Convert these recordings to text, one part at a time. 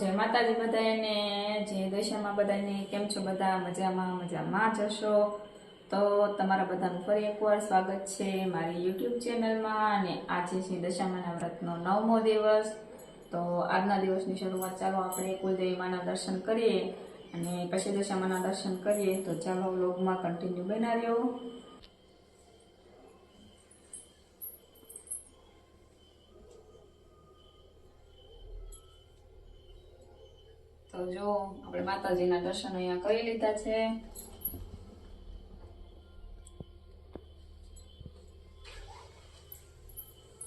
જય માતાજી બધાને જય દશામાં બધાને કેમ છો બધા? મજામાં મજામાં જ હશો? તો તમારા બધાનું ફરી એકવાર સ્વાગત છે મારી યુટ્યુબ ચેનલમાં અને આજે છે દશામાના વ્રતનો નવમો દિવસ. તો આજના દિવસની શરૂઆત ચાલો આપણે કુલદેવીમાના દર્શન કરીએ અને પછી દશામાના દર્શન કરીએ. તો ચાલો વ્લોગમાં કન્ટિન્યુ બના તો જો, આપણે માતાજીના દર્શન અહીંયા કરી લીધા છે.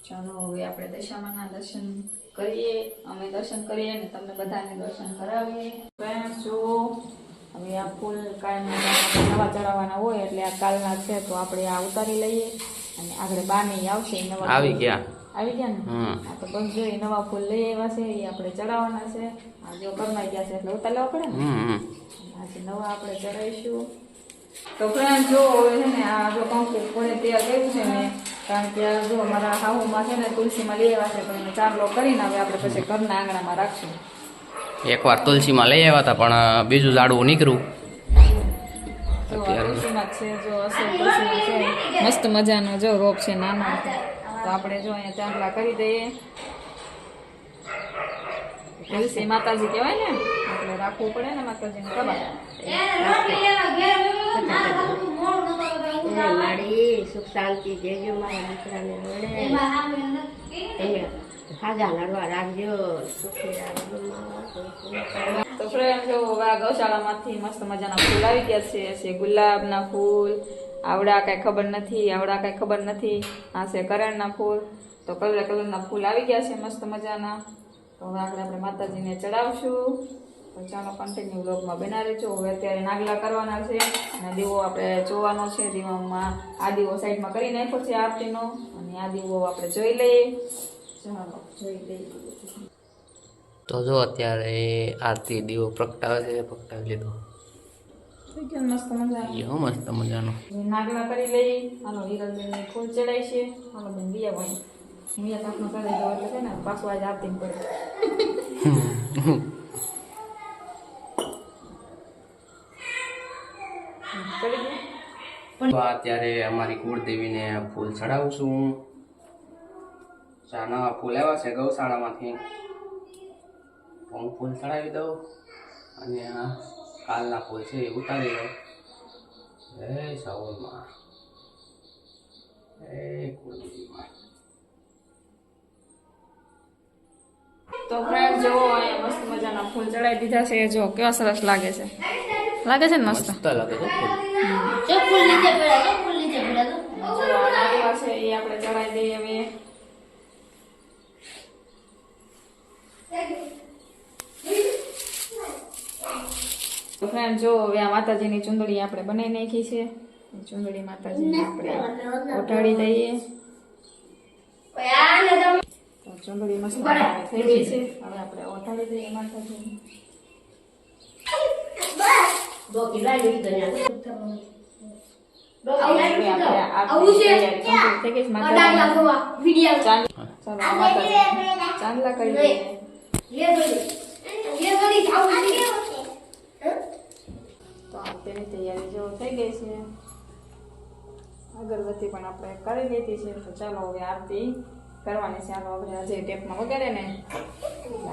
ચાલો, હવે આપણે દશામાના દર્શન કરીએ. અમે દર્શન કરીએ અને તમને બધાને દર્શન કરાવીએ. ફ્રેન્ડ્સ, જો, હવે આ ફૂલ કાયમ નવા ચડાવવાના હોય એટલે આ કાલના છે, તો આપણે આ ઉતારી લઈએ અને આગળ બાને આવશે નવા આવી ગયા. આવી ગયા ને? આ તો બસ જો નવા ફૂલ લઈ આવ્યા છે એ આપણે ચડાવવાના છે. આ જો કરમાઈ ગયા છે એટલે ઉતારવા પડે ને. આજે નવા આપણે ચડાવીશું. તો ફ્રેન્ડ જો છે ને આ જો કંકુ કોને તૈયાર કર્યું છે ને કારણ કે આ જો અમારા હાહુમાં છે ને તુલસીમાં લઈ આવ્યા છે તો એને ચાંદલો કરીને હવે આપણે પછી ઘરના આંગણામાં રાખશું. એકવાર તુલસીમાં લઈ આવ્યા હતા પણ બીજું ઝાડવું નીકળ્યું. મસ્ત મજાનો જો રોપ છે નાનો. તો આપણે જો અહીંયા ચાંદલા કરી દઈએ. તુલસી માતાજી કહેવાય ને એટલે રાખવું પડે ને માતાજીને ખબર. એ મારી સુખ શાંતિ દેજો મારા દીકરાને મળે ખાજા લડવા રાખજો તો ફ્રેન્ડ જો વા આ ગૌશાળામાંથી મસ્ત મજાના ફૂલ આવી ગયા છે. છે ગુલાબના ફૂલ આવડા કાંઈ ખબર નથી, આવડા કાંઈ ખબર નથી. આ છે કરણના ફૂલ. તો કલર કલરના ફૂલ આવી ગયા છે, મસ્ત મજાના. તો હવે આગળ આપણે માતાજીને ચડાવશું. તો ચાલો કન્ટિન્યુ બ્લોગમાં બના રહેજો. હવે અત્યારે નાગલા કરવાના છે અને દીવો આપણે જોવાનો છે. દીવામાં આ દીવો સાઈડમાં કરી નાખ્યો છે આરતીનો. અને આ દીવો આપણે જોઈ લઈએ. ચાલો, જોઈ લઈએ. તો જો અત્યારે આરતી દીવો પ્રગટાવે છે, પ્રગટાવી લીધો. મસ્ત મજા આવી હો મસ્ત મજાનો. નાગલા કરી લઈ હાલો હિરલબેન ને ફૂલ ચડાય છે હાલો બેન દિયા ભાઈ મિયા કાપનો કરે દો એટલે છે ને પાછું આજ આરતી પડે. ચડી ગયું? તો અત્યારે અમારી કુળદેવીને ફૂલ ચડાવું છું. ચા નવા ફૂલ આવ્યા છે ગૌશાળામાંથી. તો હું ફૂલ ચડાવી દઉં. અને આ કાલના ફૂલ છે એ ઉતારી દઉં જય સૌમાં જય કુળદેવીમાં તો ફ્રેન્ડ જો અહીંયા મસ્ત મજાના ફૂલ ચડાવી દીધા છે. જો કેવા સરસ લાગે છે. લાગે છે ને મસ્ત? મસ્ત લાગે છે ફૂલ. નીચે પડ્યા ફૂલ નીચે આ છે એ આપણે ચડાવી દઈએ હવે. તો ફ્રેન્ડ જો હવે આ માતાજીની ચુંદડી આપણે બનાવી નાખી છે. ચુંદડી માતાજીને આપણે ઓઢાડી દઈએ. તો ચુંદડી મસ્ત થઈ ગઈ છે. હવે આપણે ઓઢાડી દઈએ માતાજીને. ચાંદલા લાવી દઈએ તો આરતીની તૈયારી જો થઈ ગઈ છે. અગરબત્તી પણ આપણે કરી લીધી છે. તો ચાલો હવે આરતી કરવાની છે. ચાલો આપણે આજે ટેપમાં વગેરે ને.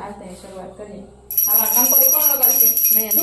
આરતીની શરૂઆત કરીએ. આમાં કંકોરી કોણ વગાડશે નયન.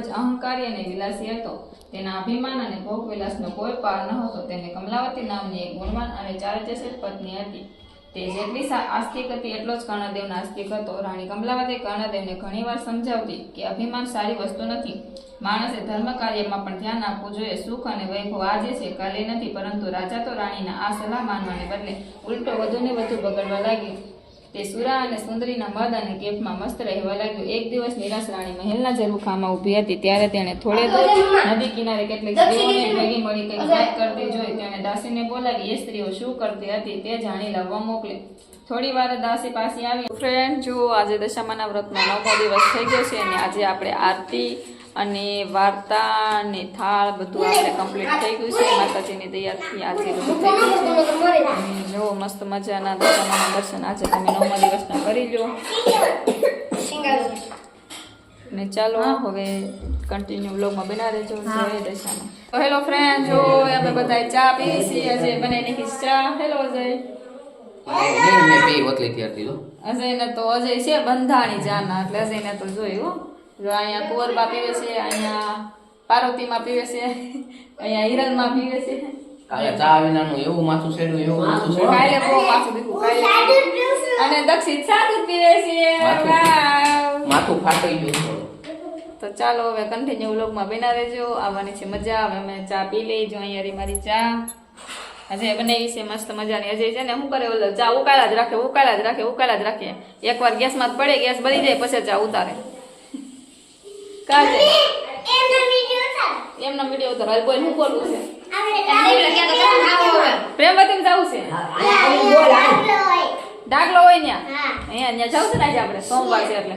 જ અહંકારી અને વિલાસી હતો. તેના અભિમાન અને ભોગ વિલાસનો કોઈ પાર ન હતો. તેને કમલાવતી નામની એક ગુણવાન અને ચારિત્રશીલ પત્ની હતી. તે જેટલી આસ્તિક હતી એટલો જ કર્ણદેવ નાસ્તિક હતો. રાણી કમલાવતી કર્ણદેવને ઘણીવાર સમજાવતી કે અભિમાન સારી વસ્તુ નથી. માણસે ધર્મ કાર્યમાં પણ ધ્યાન આપવું જોઈએ. સુખ અને વૈભવ આજે છે, કાલે નથી, પરંતુ રાજા તો રાણીના આ સલાહ માનવાને બદલે ઉલટો વધુને વધુ બગડવા લાગ્યો. તે સુરા અને સુંદરીના મદ અને કેફમાં મસ્ત રહેવા લાગ્યો એક દિવસ નિરાશ રાણી મહેલના ઝરૂખામાં ઊભી હતી ત્યારે તેણે થોડે દૂર નદી કિનારે કેટલીક સ્ત્રીઓને ભેગી મળી કંઈક વાત કરતી જોઈ તેણે દાસીને બોલાવી એ સ્ત્રીઓ શું કરતી હતી તે જાણી લાવવા મોકલી. થોડી વાર દાસી પાસે આવી. ફ્રેન્ડ જો આજે દશામાના વ્રતનો નવમો દિવસ થઈ ગયો છે અને આજે આપણે આરતી અને વાર્તા ને થાળ બધું આપણે કમ્પ્લીટ થઈ ગયું છે. માતાજીની દયાથી આજે બધું થઈ ગયું છે. જો મસ્ત મજાના દશામાના દર્શન આજે તમે નવમા દિવસના કરી લો ને ચાલો હવે કન્ટિન્યુ બ્લોગમાં બના રહેજો. જય દશામાં. તો હેલો ફ્રેન્ડ જો અમે બધા ચા પી છીએ અજય બનાવી નાખી ચા. હેલો અજય. જો અજયને તો અજય છે બંધાણી જાના એટલે અજયને તો જોયું હો. જો અહીંયા કુંવરમાં પીવે છે અહીંયા પાર્વતીમાં પીવે છે અહીંયા હિરણમાં પીવે છે. કાલે ચા વિનાનું એવું માથું સેડ્યું એવું માથું સેડ્યું કાલે બહુ માથું દીધું કાલે અને દક્ષિત સાદું પીવે છે. માથું. ફાટી ગયું થોડું. તો ચાલો હવે કન્ટિન્યુ વ્લોગમાં બના રહેજો. આવવાની છે મજા હવે અમે ચા પી લઈ જો અહીંયા મારી ચા. અજય બનાવી છે મસ્ત મજાની. અજય છે ને શું કરે ઓલો? ચા ઉકાળા જ રાખે ઉકાળા જ રાખે ઉકાળા જ રાખે. એકવાર ગેસમાં જ પડે ગેસ બળી જાય પછી ચા ઉતારે. કાજે એમનો વીડિયો તો હાલ બોલ શું બોલવું છે? પ્રેમવતીમાં જવું છે? ડાગલો હોય. ત્યાં અહીંયા ત્યાં જવું છે ને આજે આપણે? સોમવાર છે એટલે.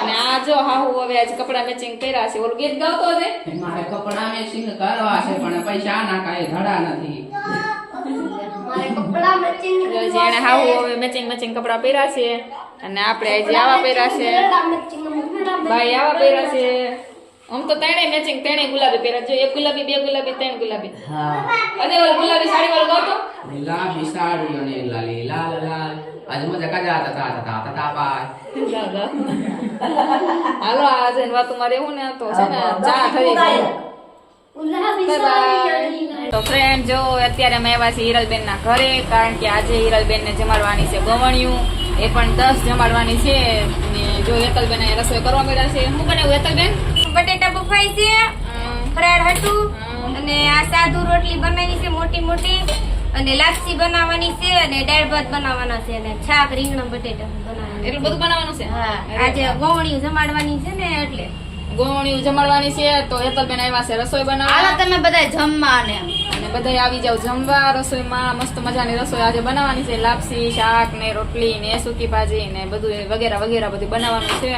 અને આ જો હાહુ હવે આજે કપડા મેચિંગ કર્યા છે. ઓલું ગીત ગાવતો છે? મારે કપડા મેચિંગ કરવા છે પણ પૈસા ના કાય ધડા નથી. જેણે હાહુ હવે મેચિંગ મેચિંગ કપડા પહેર્યા છે અને આપણે આજે આવા પહેર્યા છે. ભાઈ આવા પહેર્યા છે. આમ તો ત્રણે મેચિંગ ત્રણે ગુલાબી પહેર્યા જો એક ગુલાબી બે ગુલાબી ત્રણ ગુલાબી. હા. અને ઓલ ગુલાબી સાડી વાળો ગાવતો ગુલાબી સાડી અને લાલી લાલ લાલ. આજ મજા કાજા તા તા તા તા તા બાય. હાલો આજે વાતું મારે એવું ને તો છે ને ચા થઈ ગઈ. તો ફ્રેન્ડ જો અત્યારે અમે આવ્યા છીએ હિરલબેન ના ઘરે કારણ કે આજે હિરલબેન ને જમાડવાની છે ગવણિયું એ પણ દસ જમાડવાની છે ને જો વેતલબેન અહીંયા રસોઈ કરવા મળ્યા છે શું બનાવ્યું વેતલબેન બટેટા બફાઈ છે ફરાળ હતું અને આ સાદુ રોટલી બનાવી છે મોટી મોટી. અને લાપસી બનાવવાની છે અને દાળ ભાત બનાવવાના છે અને છાક રીંગણા બટેટા બનાવવાના એટલું બધું બનાવવાનું છે? હા આજે ગોવણીયું જમાડવાની છે ને એટલે. ગવણિયું જમાડવાની છે તો હેતલબેન આવ્યા છે રસોઈ બનાવવા. તમે બધા જમવા ને અને બધા આવી જાવ જમવા રસોઈમાં મસ્ત મજાની રસોઈ આજે બનાવવાની છે. લાપસી શાક ને રોટલી ને સૂકી ભાજી ને બધું વગેરે વગેરે બધું બનાવવાનું છે.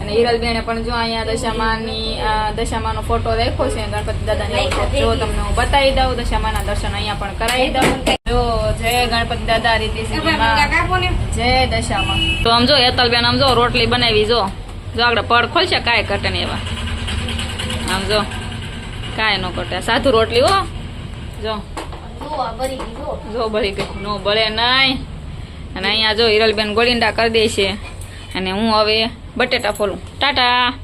અને હિરલબેને પણ જો અહીંયા દશામાની દશામાનો ફોટો રાખ્યો છે. ગણપતિ દાદાની જો તમને હું બતાવી દઉં દશામાના દર્શન અહીંયા પણ કરાવી દઉં. જો જય ગણપતિ દાદા રીતિ જય દશામાં. તો આમ જો હેતલબેન આમ જો રોટલી બનાવી જો. જો આપણે પડ ખોલશે કાંઈ કટે નહીં એવા. આમ જો કાંઈ ન કટે સાધુ રોટલી હો. જો. જો બળી ગઈ નો બળે નહીં. અને અહીંયા જો હિરલબેન ગોળીંડા કરી દે છે. અને હું હવે બટેટા ફોલું. ટાટા.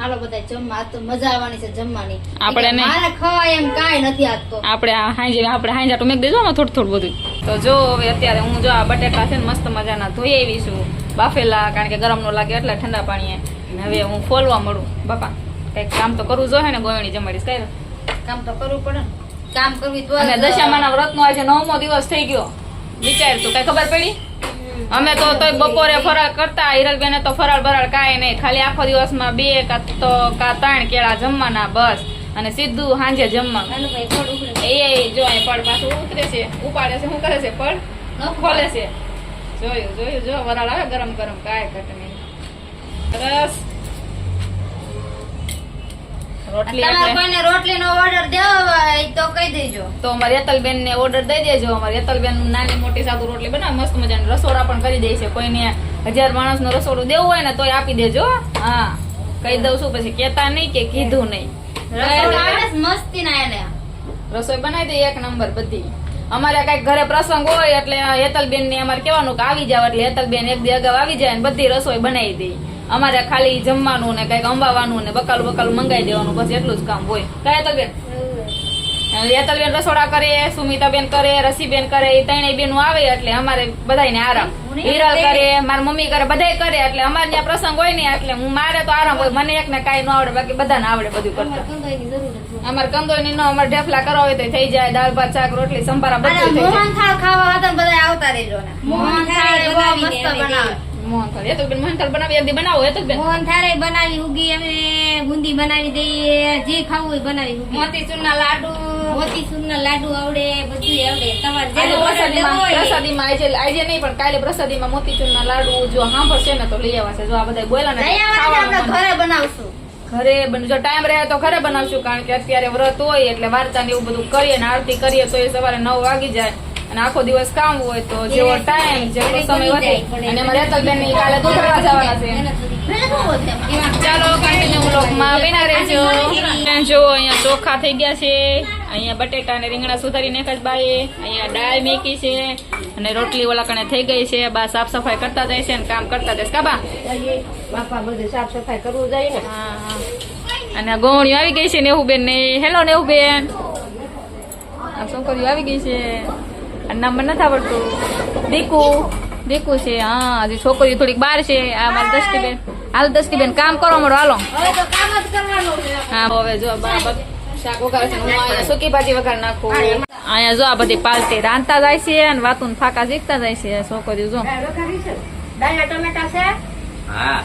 હાલો બધા જમવા. આજ તો મજા આવવાની છે જમવાની. આપણે ને- મારે ખવાય એમ કાંઈ નથી આજ આપણે હાંજે આપણે હાંજે આટલું મેક દેજો આમાં થોડું થોડું બધું તો જો હવે અત્યારે હું જો આ બટેટા છે ને મસ્ત મજાના ધોઈ આવી છું. બાફેલા કારણ કે ગરમ નો લાગે એટલે ઠંડા પાણીએ. હવે હું ફોલવા મળું. બાપા કંઈક કામ તો કરવું જોઈએ ને ગોયણી જમાડીશ. કઈ કામ તો કરવું પડે ને. કામ કરવી તો અને દશામાના વ્રતનો આજે નવમો દિવસ થઈ ગયો. વિચાર તું કઈ ખબર પડી? અમે તો તોય બપોરે ફરાળ કરતા હિરલબેને તો ફરાળ બરાળ કાંઈ નહીં. ખાલી આખો દિવસમાં બે કા તો કા ત્રણ કેળા જમવાના બસ. અને સીધું સાંજે જમવાનું. એ જો અહીં પડ પાછું ઉતરે છે. ઉપાડે છે. શું કરે છે? પડ ખોલે છે. જોયું જોયું જો વરાળ આવે ગરમ ગરમ. કાંઈ ઘટ નહીં. સરસ. રોટલી તમારે કોઈને રોટલીનો ઓર્ડર દેવો હોય તો કહી દેજો. તો અમારી યતલબેન ને ઓર્ડર દઈ દેજો. અમારી યતલબેન નાની મોટી સાદુ રોટલી બનાવે મસ્ત મજાની રસોડા પણ કરી દે છે. કોઈને હજાર માણસનું રસોડું દેવું હોય ને તોય આપી દેજો હા. કહી દઉં છું પછી કેતા નહીં કે કીધું નહીં. મસ્તી ના એને. રસોઈ બનાવી દે એક નંબર બધી. અમારે કંઈક ઘરે પ્રસંગ હોય એટલે હેતલબેન ને અમારે કેવાનું કે આવી જાવ એટલે હેતલબેન એક દી અગાઉ આવી જાય ને બધી રસોઈ બનાવી દે. અમારે ખાલી જમવાનું ને કંઈક અંબાવાનું ને બકાલું બકાલું મંગાવી દેવાનું બસ એટલું જ કામ હોય. કઈ હેતલબેન યતલબેન રસોડા કરે સુમિતાબેન કરે રસીબેન કરે એ ત્રણેય બેનો આવે એટલે અમારે બધાયને આરામ. હિરલ કરે. મારી મમ્મી કરે બધાય કરે એટલે અમારે ત્યાં પ્રસંગ હોય ને એટલે હું મારે તો આરામ હોય. મને એકને કાંઈ ન આવડે બાકી બધાને આવડે બધું કરતા. અમારે કંદોઈ નો અમારે ઢેફલા કરવા હોય તો થઈ જાય દાળ ભાત શાક રોટલી સંભારા બધું મોહન થાળ ખાવા હતા બધા આવતા રહેજો મોહન થાળ મસ્ત બનાવે. મોહન એ તો બેન મોહનથાળ બનાવી એક બનાવો એ તો બેન. થાળે બનાવી ઉગી અમે બુંદી બનાવી દઈએ જે ખાવું હોય બનાવી ઉગી. મોતીચૂરના લાડુ. મોતીચૂરના લાડુ આવડે બધું આવડે. તમારે જે પ્રસાદી માં પ્રસાદી એ. પ્રસાદીમાં આજે આજે નહીં પણ કાલે પ્રસાદીમાં મોતીચૂરના લાડુ જો સાંભળશે ને તો લઈ આવશે. જો આ બધા બોલા ને આપણે ઘરે બનાવશું. ઘરે જો ટાઈમ રહે તો ઘરે બનાવશું કારણ કે અત્યારે વ્રત હોય એટલે વાર્તા ને એવું બધું કરીએ ને આરતી કરીએ તો એ સવારે નવ વાગી જાય. અને આખો દિવસ કામ હોય તો જેવો ટાઈમ જેટલો સમય વધે. અને અમારે હેતલબેનની કાલે દુધરવા જવાના છે? ચાલો કન્ટિન્યુ બ્લોગમાં બેના રહેજો. જો અહીંયા ચોખા થઈ ગયા છે. અહીંયા બટેટા ને રીંગણા સુધારી છે બાએ. અહીંયા દાળ મેકી છે. અને રોટલી ઓલા કણે થઈ ગઈ છે. બા સાફ સફાઈ કરતા જાય છે અને કામ કરતા જાય કાબા બાપા બધે સાફ સફાઈ કરવું જાય ને. હા, હા. અને ગોણી ગોવણીઓ આવી ગઈ છે નેહુબેન બેન ને હેલો નેહુબેન. બેન આ છોકરીઓ આવી ગઈ છે. આ નામ મને નથી આવડતું. દીકુ દીકુ છે હા હજી છોકરીઓ થોડીક બહાર છે. આ મારી બેન હાલ દષ્ટિબેન કામ કરો મળો હાલો. હવે તો કામ જ કરવાનું છે. હા હવે જો શાક વઘારે છે હું અહીંયા ભાજી વઘાર નાખું. અહીંયા જો આ બધી પાલટી રાંધતા જાય છે અને વાતું ફાકા શીખતા જાય છે છોકરીઓ જો. ટમેટા છે? હા?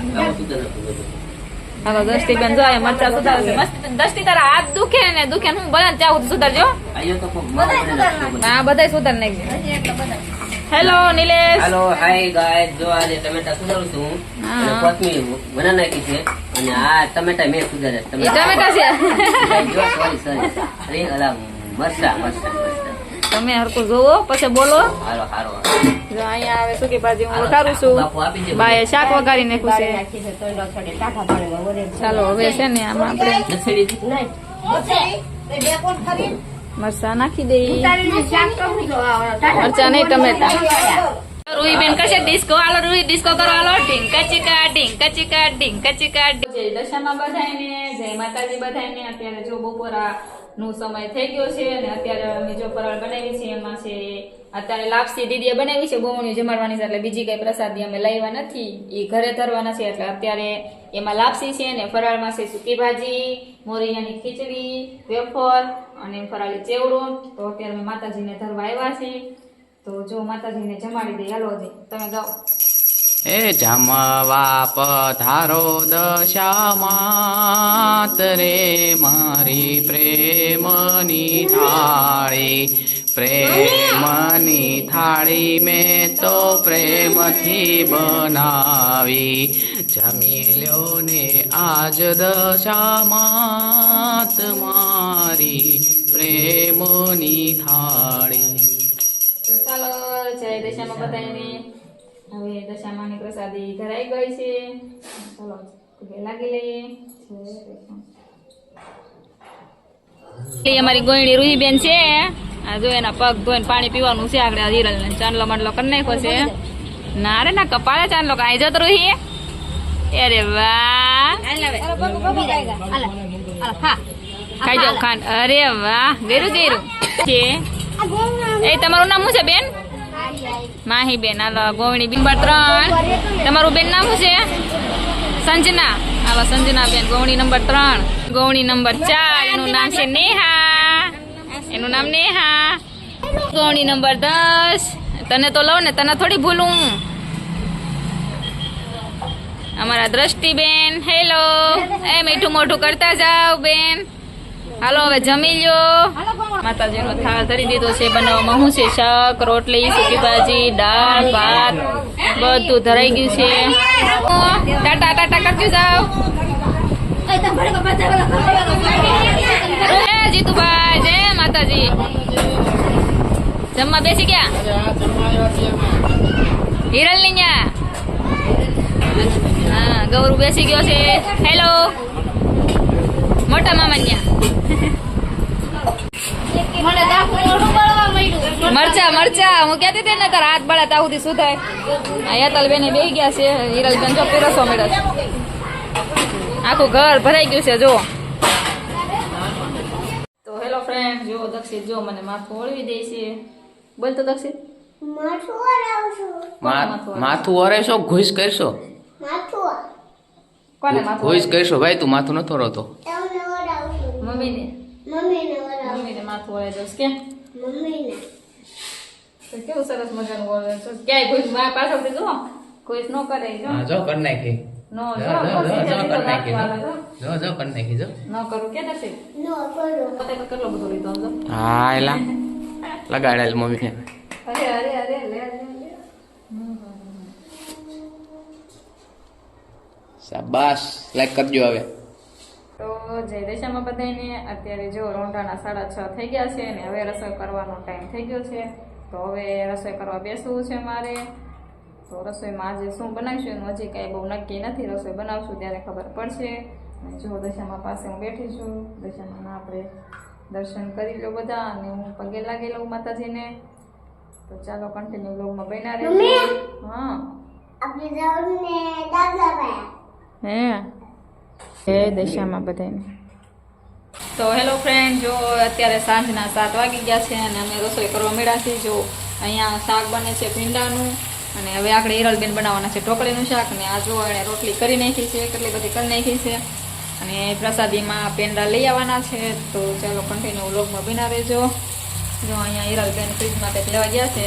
હાલો દષ્ટિ બેન જો મરચા સુધારે છે મસ્ત તારા હાથ દુખે ને દુખે હું બને ત્યાં સુધી સુધારજો. હા બધા સુધાર નાખજો hello Nilesh. Hello hi guy જો આજે ટમેટા સુધારું છું. કોથમીર બના નાખી છે. અને આ ટમેટા મેં સુધાર્યા. ટમેટા છે. સોરી સોરી અરે અલા મરચા મરચા મરચા તમે હરકું જોવો પછી બોલો. હારો હારો જો અહીંયા આવે સૂકી ભાજી હું વઘારું છું. બાપુ આપી દે બાએ શાક વઘારી નાખ્યું છે. ચાલો હવે છે ને આમાં આપણે મરચા નાખી દઈએ મરચા નહીં ટમેટા રૂહી બેન કશે ડિસ્કો હાલો રૂહી ડિસ્કો કરો હાલો. ઢીંગ કચીકા ઢીંગ કચીકા ઢીંગ કચીકા જય દશામાં બધાયને જય માતાજી બધા અત્યારે જો બપોરા નું સમય થઈ ગયો છે અને અત્યારે જો ફરાળ બનાવી છે, એમાં છે, અત્યારે લાપસી દીદીએ બનાવી છે બોવણીઓ જમાડવાની છે, એટલે બીજી કઈ પ્રસાદી અમે લાવ્યા નથી. એ ઘરે ધરવાના છે, એટલે અત્યારે એમાં લાપસી છે ને ફરાળમાં છે સૂકી ભાજી, મોરિયાની ખીચડી, વેફર અને ફરાળી ચેવડો. તો અત્યારે માતાજીને ધરવા આવ્યા છે. તો જો માતાજીને જમાડી દે હાલો તમે ગાઓ. એ જમવા પધારો દશામાત રે, મારી પ્રેમની થાળી પ્રેમની થાળી મેં તો પ્રેમથી બનાવી. જમી લ્યો ને આજ દશામાત મારી પ્રેમની થાળી. ચાલો, જય દશામાં બધાને હવે દશામાની પ્રસાદી ધરાઈ ગઈ છે. ચલો લાગી લઈએ. અમારી ગોયણી રૂહીબેન છે. આ જો એના પગ ધોઈને પાણી પીવાનું છે. આગળ હિરલ ને ચાંદલો મંડલો કરી નાખ્યો છે. ના રે, ના, કપાળે ચાંદલો કાંઈ જતો રૂહી. અરે વાહ. ખાઈ જાઓ, ખાંડ. અરે વાહ ગેરું ગેરું છે. એ તમારું નામ શું છે, બેન? માહી બેન હાલો ગોવણી બેન ત્રણ. તમારું બેન નામ છે? સંજના. હાલો, સંજના બેન, ગોવણી નંબર ત્રણ. ગોવણી નંબર ચાર, એનું નામ છે નેહા. એનું નામ નેહા. ગોવણી નંબર દસ. તને તો લઉં ને, તને થોડી ભૂલું. અમારા દ્રષ્ટિબેન, હેલો. એ મીઠું મોઢું કરતા જાઓ, બેન. હાલો, હવે જમી લ્યો. માતાજીનો થાળ ધરી દીધો છે, બનાવવામાં હું છે? શાક, રોટલી, સૂકી ભાજી, દાળ, ભાત, બધું ધરાઈ ગયું છે. ટાટા ટાટા, કરજો જાવ એ જીતુભાઈ, જય માતાજી. જમવા બેસી ગયા? હિરલની હા, ગૌરવ બેસી ગયો છે. હેલો મોટા મામા. મરચા મરચા. હું કહેતી હતી ને તારા હાથ બળા ત્યાં સુધી સુધાય. આ યતલ બેને બે ગયા છે. હિરલ બેન જો પીરસો મળે આખું ઘર ભરાઈ ગયું છે જો. તો હેલો ફ્રેન્ડ જો જો દક્ષિત જો મને માથું ઓળવી દે છે. બોલ તો દક્ષિત. માથું ઓરેશો ઘુસ કરશો? કોને માથું ઘુસ કરશો ભાઈ તું માથું નતો રોતો મમ્મીને? મમ્મીને માથું ઓળે દોસ કે? તો કેવું સરસ મજાનું ઓળવે છે? ક્યાંય કોઈ મા પાછળથી જો કોઈ ન કરે જો. હા જો કર નાખી. નો જો જો જો જો જો કર નાખી ન જો. જો. જો કર નાખી જો. કરું કે દક્ષિત પોતે તો કેટલો બધો લીધો સમજો હા એલા. લગાડેલ મમ્મી અરે અરે અરે લે લે લે. શાબાશ. લાઈક કરજો હવે. તો જય દશામાં બધાને અત્યારે જો રોંઢાના સાડા છ થઈ ગયા છે ને હવે રસોઈ કરવાનો ટાઈમ થઈ ગયો છે. તો હવે રસોઈ કરવા બેસવું છે મારે. તો રસોઈમાં આજે શું બનાવીશું એનું હજી કાંઈ બહુ નક્કી નથી. રસોઈ બનાવશું ત્યારે ખબર પડશે. જો દશામાં પાસે હું બેઠી છું દશામાં આપણે દર્શન કરી લો બધા અને હું પગે લાગી લઉં માતાજીને. તો ચાલો કન્ટિન્યુ બ્લોગમાં બન્યા રહેજો. હા. હે. હે દશામાં બધાને તો હેલો ફ્રેન્ડ જો અત્યારે સાંજના સાત વાગી ગયા છે અને અમે રસોઈ કરવા મળ્યા છીએ જો અહીંયા શાક બને છે ભીંડાનું અને હવે આપણે હિરલબેન બનાવવાના છે ઢોકળીનું શાક ને આ જો એણે રોટલી કરી નાખી છે કેટલી બધી કરી નાખી છે. અને પ્રસાદીમાં પેંડા લઈ આવવાના છે તો ચાલો કન્ટિન્યુ વ્લોગમાં બિના રહેજો. જો અહીંયા હિરલબેન ફ્રીજમાં કંઈક લેવા ગયા છે.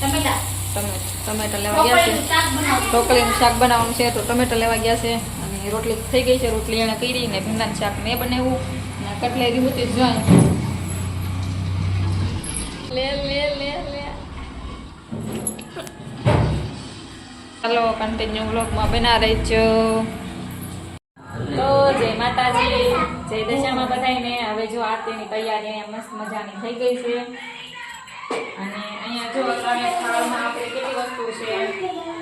ટમેટા. ટમેટા લેવા ગયા છે. ઢોકળીનું શાક બનાવો ઢોકળીનું શાક બનાવવાનું છે તો ટમેટા લેવા ગયા છે. અને રોટલી થઈ ગઈ છે. રોટલી એને કરી ને ભીંડાનું શાક મેં બનાવ્યું. અને કટલેરી હતી જોઈ. લે લે લે લે. ચાલો કન્ટિન્યુ બ્લોગમાં બના રહેજો. તો જય માતાજી. જય દશામાં બધાને હવે જો આરતીની તૈયારી અહીંયા મસ્ત મજાની થઈ ગઈ છે. અને અહીંયા જો અત્યારે આપણે કેટલી વસ્તુ છે.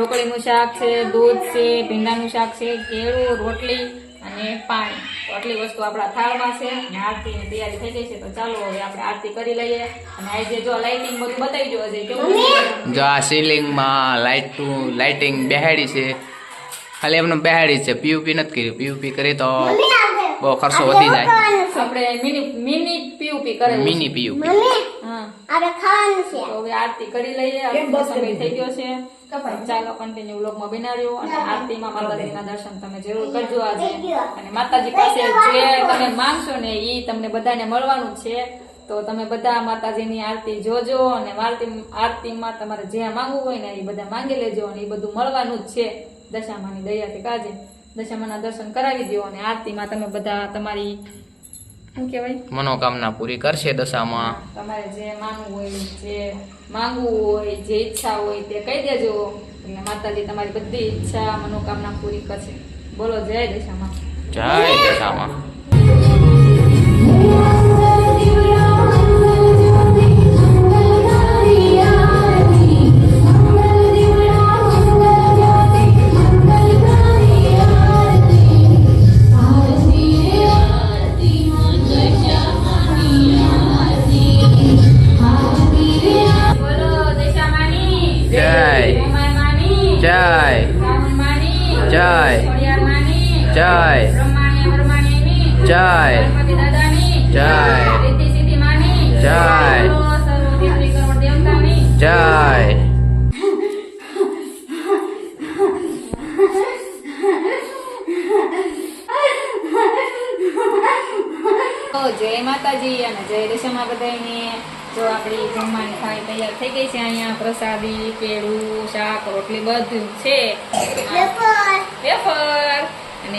ઢોકળીનું શાક છે દૂધ છે ભીંડાનું શાક છે કેળું રોટલી અને પાણી. તો આટલી વસ્તુ આપણા થાળમાં છે અને આરતીની તૈયારી થઈ ગઈ છે. તો ચાલો હવે આપણે આરતી કરી લઈએ. અને આજે જો લાઇટિંગ બધું બતાવી દો હજી. કેવું જો આ સીલિંગમાં લાઇટનું લાઇટિંગ બેહાડી છે. ખાલી એમને બેહાડી છે. પીયુપી નથી કર્યું. પીયુપી કરી તો બહુ ખર્ચો વધી જાય. આપણે મિની મિની પીયુપી કરે છે. Mini PUP. હા. તો હવે આરતી કરી લઈએ. આરતીનો સમય થઈ ગયો છે. ચાલો કન્ટિન્યુ વ્લોગમાં બનાવ્યો અને આરતીમાં માતાજીના દર્શન તમે જરૂર કરજો આજે. અને માતાજી પાસે જે તમે માંગશો ને એ તમને બધાને મળવાનું છે. તો તમે બધા માતાજીની આરતી જોજો અને આરતી આરતીમાં તમારે જે માંગવું હોય ને એ બધા માંગી લેજો અને એ બધું મળવાનું જ છે. દશામાની દયાથી કાજે. દશામાના દર્શન કરાવી દો અને આરતીમાં તમે બધા તમારી શું કહેવાય? મનોકામના પૂરી કરશે દશામાં. તમારે જે માનવું હોય જે માંગવું હોય જે ઈચ્છા હોય તે કહી દેજો. એટલે માતાજી તમારી બધી ઈચ્છા મનોકામના પૂરી કરશે. બોલો જય દશામાં. જય દશામાં. જય. જય. જય જય તો જય માતાજી અને જય દશામાં બધાને જો આપણી જમવાની થાળી તૈયાર થઈ ગઈ છે અહીંયા પ્રસાદી કેળું શાક રોટલી બધું છે.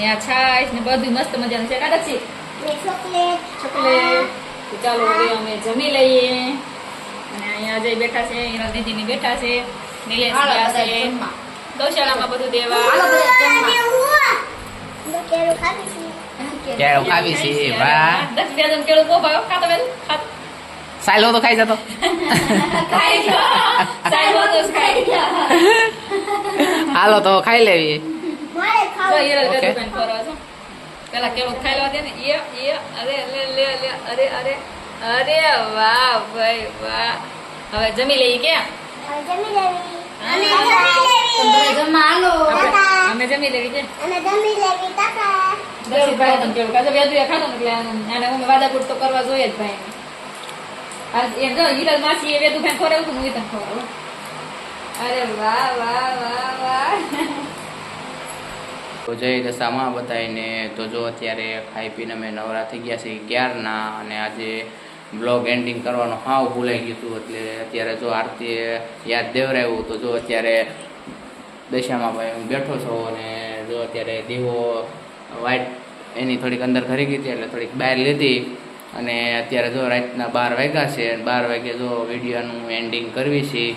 અને આ છાશ ને બધું મસ્ત મજાનું છે. કાઢા છે. ચોકલેટ. ચાલો હવે અમે જમી લઈએ. અને અહીંયા જઈ બેઠા છે. હીરા દીદીની બેઠા છે. નિલેશ ગયા છે. ગૌશાળામાં બધું દેવા. હાલો બધા જમવા. કેળું ખાવી છે. વાહ. દસ બે જણ કેળું બહુ ભાવ. ખાતો બેન ખાતો. સાયલો તો ખાઈ જતો. હાલો તો ખાઈ લેવી. તો હીરા બે Okay. દુકાન ફરવા છો પેલા કેળું ખાઈ લેવા દે ને? એ એ અરે લે લે લે અરે અરે અરે વાહ ભાઈ વાહ. હવે જમી લઈ કે? તમે જમવા અમે જમી લેવી ભાઈ તમે કેળું ખાધું બે દુએ ખાધું એટલે આને અમે તો કરવા જોઈએ જ ભાઈ. આ એમ જો હિરલ માસી એ વેદુભાઈ ખોરાવું તો હું તને ખોરાવું અરે વાહ વાહ વાહ વાહ. તો જય દશામાં બતાવીને તો જો અત્યારે ખાઈ પીને અમે નવરા થઈ ગયા છે ક્યારના અને આજે બ્લોગ એન્ડિંગ કરવાનું હાવ ભૂલાઈ ગયું હતું એટલે અત્યારે જો આરતી યાદ દેવરાયું તો જો અત્યારે દશામાં ભાઈ હું બેઠો છો અને જો અત્યારે દીવો વાઇટ એની થોડીક અંદર ઘરી ગઈ હતી એટલે થોડીક બહાર લીધી. અને અત્યારે જો રાતના બાર વાગ્યા છે બાર વાગે જો વિડીયોનું એન્ડિંગ કરવી છે.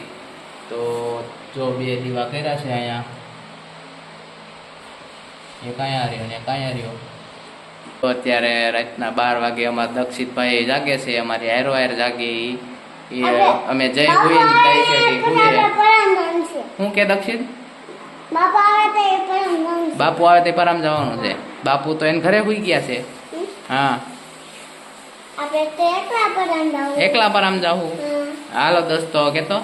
તો જો બે દીવા કર્યા છે અહીંયા. એક અહીંયા રહ્યો ને અહીંયા રહ્યો તો અત્યારે રાતના બાર વાગે અમારા દક્ષિતભાઈ જાગે છે અમારી હારો હાર જાગે. ઈ. અમે જય હોય ને કહે છે. કે. શું કે દક્ષિત? બાપુ આવે તે પરામ જવાનું છે. બાપુ તો એને ઘરે હોઈ ગયા છે. હા. એકલા પરામ જાવું હાલો દોસ્તો કેતો?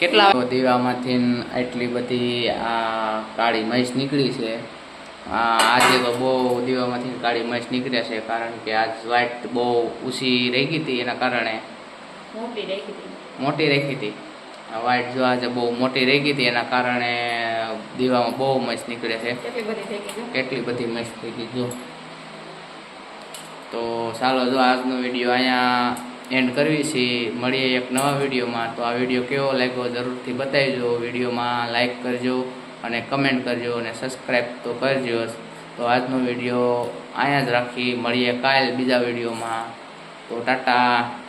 કેટલા દીવામાંથી એટલી બધી આ કાળી મહીસ નીકળી છે. આ આજે તો બહુ દીવામાંથી કાળી મહીસ નીકળ્યા છે કારણ કે આજ વાઇટ બહુ ઊંચી રહી ગઈ હતી એના કારણે. મોટી રહી હતી. મોટી રાખી હતી. વાઇટ જો આજે બહુ મોટી રહી ગઈ હતી એના કારણે દીવામાં બહુ મહીસ નીકળે છે. કેટલી બધી મહીસ થઈ ગઈ જો. તો ચાલો જો આજનો વીડિયો અહીંયા એન્ડ કરવી છે. મળીએ એક નવા વિડીયોમાં. તો આ વીડિયો કેવો લાગ્યો જરૂરથી બતાવીજો. વિડીયોમાં લાઇક કરજો અને કમેન્ટ કરજો અને સબસ્ક્રાઈબ તો કરજો તો આજનો વીડિયો અહીંયા જ રાખી મળીએ કાલ બીજા વિડીયોમાં. તો ટાટા.